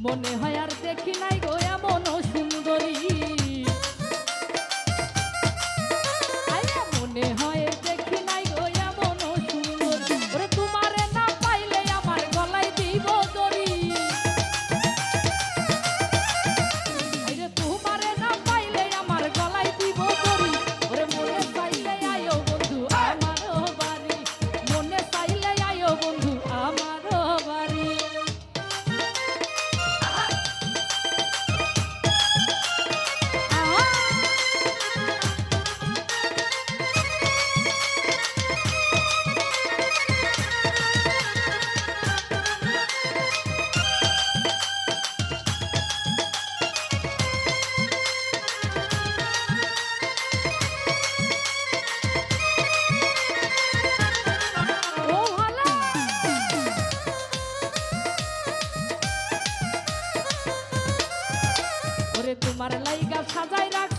মনে হয় আর দেখি নাই গো এমন শুনি তোমার লাইগা সাজাই রাখ